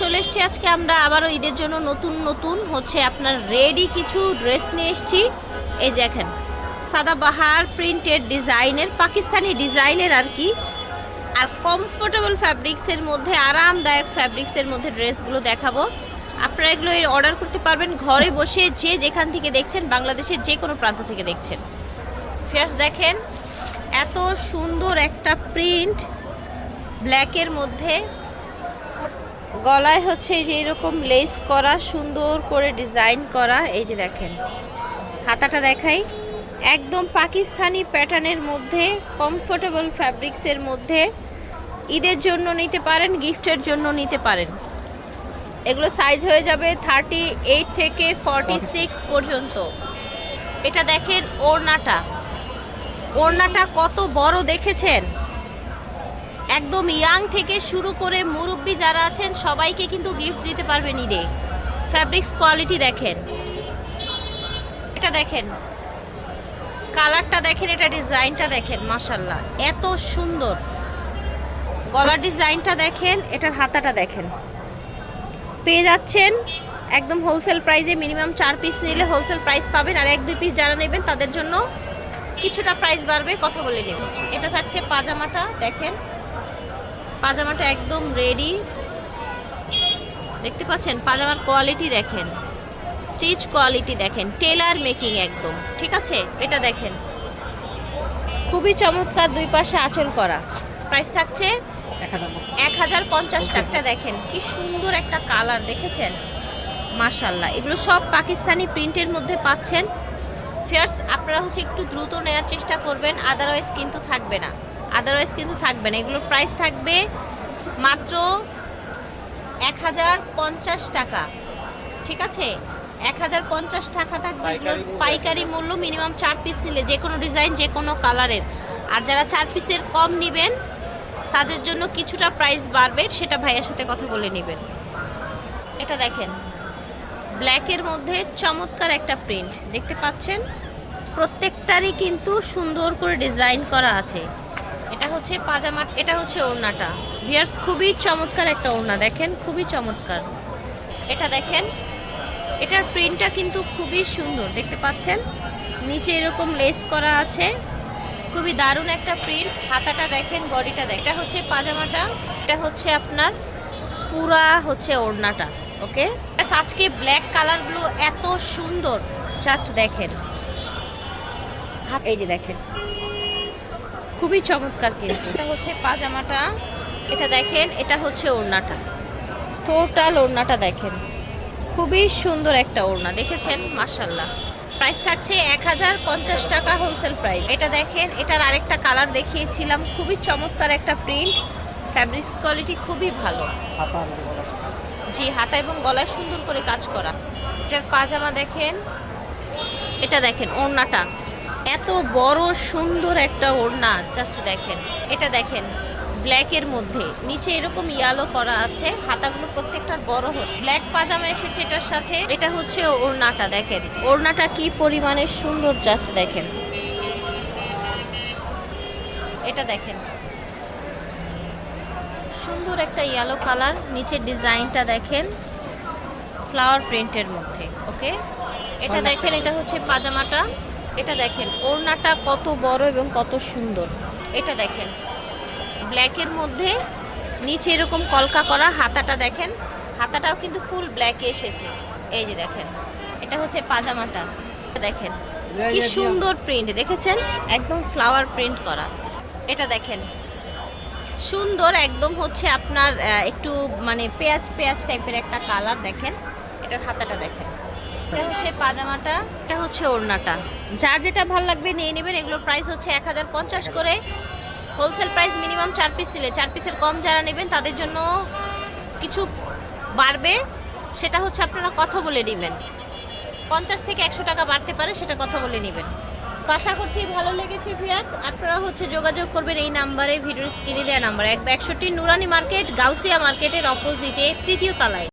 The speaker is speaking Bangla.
চলে এসেছি আজকে। আমরা আবারও ঈদের জন্য নতুন নতুন হচ্ছে আপনার রেডি কিছু ড্রেস নিয়ে এসেছি। এই দেখেন, সাদাবাহার প্রিন্টেড ডিজাইনের পাকিস্তানি ডিজাইনের আর কি। আর কমফোর্টেবল ফ্যাব্রিক্সের মধ্যে, আরামদায়ক ফ্যাব্রিক্সের মধ্যে ড্রেসগুলো দেখাবো। আপনারা এগুলো অর্ডার করতে পারবেন ঘরে বসে, যে যেখান থেকে দেখছেন, বাংলাদেশের যে কোনো প্রান্ত থেকে দেখছেন। ফেয়ার্স দেখেন, এত সুন্দর একটা প্রিন্ট ব্ল্যাকের মধ্যে গলায় হচ্ছে যে এরকম লেস করা, সুন্দর করে ডিজাইন করা, এই যে দেখেন। হাতাটা দেখাই। একদম পাকিস্তানি প্যাটার্নের মধ্যে কমফোর্টেবল ফ্যাব্রিক্সের মধ্যে। ঈদের জন্য নিতে পারেন গিফটের জন্য নিতে পারেন। এগুলো সাইজ হয়ে যাবে থার্টি এইট থেকে ফর্টি সিক্স পর্যন্ত। এটা দেখেন ওড়নাটা। ওড়নাটা কত বড় দেখেছেন? একদম ইয়াং থেকে শুরু করে মুরব্বি যারা আছেন, সবাইকে কিন্তু গিফট দিতে পারবেন ঈদে ফ্যাব্রিক্স কোয়ালিটি দেখেন। এটা দেখেন। কালারটা দেখেন, এটা ডিজাইনটা দেখেন মাশাল্লাহ এত সুন্দর। গলার ডিজাইনটা দেখেন, এটার হাতাটা দেখেন। পেয়ে যাচ্ছেন, একদম হোলসেল প্রাইসে মিনিমাম চার পিস নিলে হোলসেল প্রাইস পাবেন, আর এক, দুই পিস যারা নেবেন, তাদের জন্য কিছুটা প্রাইস বাড়বে, কথা বলে নেবেন এটা থাকছে পাজামাটা, দেখেন। পাজামাটা একদম রেডি দেখতে পাচ্ছেন পাজামার কোয়ালিটি দেখেন। স্টিচ কোয়ালিটি দেখেন টেলার মেকিং একদম ঠিক আছে? এটা দেখেন। খুবই চমৎকার দুই পাশে আঁচল করা। প্রাইস থাকছে এক হাজার পঞ্চাশ টাকাটা দেখেন কি সুন্দর একটা কালার দেখেছেন? মাশাল্লাহ এগুলো সব পাকিস্তানি প্রিন্টের মধ্যে পাচ্ছেন। ফেয়ার্স আপনারা হচ্ছে একটু দ্রুত নেওয়ার চেষ্টা করবেন আদারওয়াইজ কিন্তু থাকবে না। আদারওয়াইজ কিন্তু থাকবে না। এগুলোর প্রাইস থাকবে মাত্র এক হাজার পঞ্চাশ টাকা। ঠিক আছে? এক হাজার পঞ্চাশ টাকা থাকবে এগুলোর পাইকারি মূল্য। মিনিমাম চার পিস নিলে যে কোনো ডিজাইন যে কোনো কালারের আর যারা চার পিসের কম নেবেন তাদের জন্য কিছুটা প্রাইস বাড়বে সেটা ভাইয়ের সাথে কথা বলে নেবেন। এটা দেখেন। ব্ল্যাকের মধ্যে চমৎকার একটা প্রিন্ট দেখতে পাচ্ছেন? প্রত্যেকটারই কিন্তু সুন্দর করে ডিজাইন করা আছে। হচ্ছে পাজামা এটা হচ্ছে ওড়নাটা। ভিয়ার্স খুবই চমৎকার একটা ওড়না, দেখেন, খুবই চমৎকার। এটা দেখেন, এটার প্রিন্টটা কিন্তু খুবই সুন্দর, দেখতে পাচ্ছেন? নিচে এরকম লেস করা আছে, খুবই দারুণ একটা প্রিন্ট হাতাটা দেখেন, বডিটা দেখেন। এটা হচ্ছে পাজামাটা, এটা হচ্ছে আপনার পুরা হচ্ছে ওড়নাটা, ওকে? আজকে ব্ল্যাক কালারগুলো এত সুন্দর জাস্ট দেখেন। এই যে দেখেন। খুবই চমৎকার কিন্তু। এটা হচ্ছে পাজামাটা। এটা দেখেন, এটা হচ্ছে ওড়নাটা। টোটাল ওড়নাটা দেখেন। খুবই সুন্দর একটা ওড়না, দেখেছেন? মার্শাল্লাহ প্রাইস থাকছে এক হাজার পঞ্চাশ টাকা হোলসেল প্রাইস এটা দেখেন, এটার আরেকটা কালার দেখিয়েছিলাম। খুবই চমৎকার একটা প্রিন্ট ফ্যাব্রিক্স কোয়ালিটি খুবই ভালো। জি, হাতা এবং গলায় সুন্দর করে কাজ করা। এটার পাজামা দেখেন। এটা দেখেন, ওড়নাটা। এত বড় সুন্দর একটা ওড়না জাস্ট দেখেন। এটা দেখেন ব্ল্যাকের মধ্যে। নিচে এরকম ইয়ালো করা আছে হাতাগুলো প্রত্যেকটার বড় হচ্ছে। ব্ল্যাক পাজামা এসেছে এটার সাথে। এটা হচ্ছে ওড়নাটা দেখেন। ওড়নাটা কি পরিমাণে সুন্দর জাস্ট দেখেন। এটা দেখেন। সুন্দর একটা ইয়েলো কালার নিচের ডিজাইনটা দেখেন ফ্লাওয়ার প্রিন্টের মধ্যে ওকে এটা দেখেন এটা হচ্ছে পাজামাটা। এটা দেখেন ওড়নাটা কত বড় এবং কত সুন্দর। এটা দেখেন ব্ল্যাকের মধ্যে নিচে এরকম কলকা করা হাতাটা দেখেন হাতাটাও কিন্তু ফুল ব্ল্যাকে এসেছে। এই যে দেখেন এটা হচ্ছে পাজামাটা। দেখেন কি সুন্দর প্রিন্ট দেখেছেন? একদম ফ্লাওয়ার প্রিন্ট করা। এটা দেখেন সুন্দর একদম হচ্ছে আপনার একটু মানে পেঁয়াজ পেঁয়াজ টাইপের একটা কালার দেখেন এটার হাতাটা দেখেন। এটা হচ্ছে পাজামাটা, এটা হচ্ছে ওড়নাটা। যার যেটা ভালো লাগবে নিয়ে নেবেন, এগুলোর প্রাইস হচ্ছে এক হাজার পঞ্চাশ করে। হোলসেল প্রাইস মিনিমাম চার পিস নিলে, চার পিসের কম যারা নেবেন, তাদের জন্য কিছু বাড়বে। সেটা হচ্ছে আপনারা কথা বলে নেবেন। পঞ্চাশ থেকে একশো টাকা বাড়তে পারে, সেটা কথা বলে নেবেন। তো আশা করছি ভালো লেগেছে ভিয়ার্স আপনারা হচ্ছে যোগাযোগ করবেন এই নাম্বারে, ভিডিওর স্ক্রিনে দেওয়া নাম্বার। এক একষট্টি নুরানি মার্কেট, গাউসিয়া মার্কেটের অপোজিটে তৃতীয় তলায়।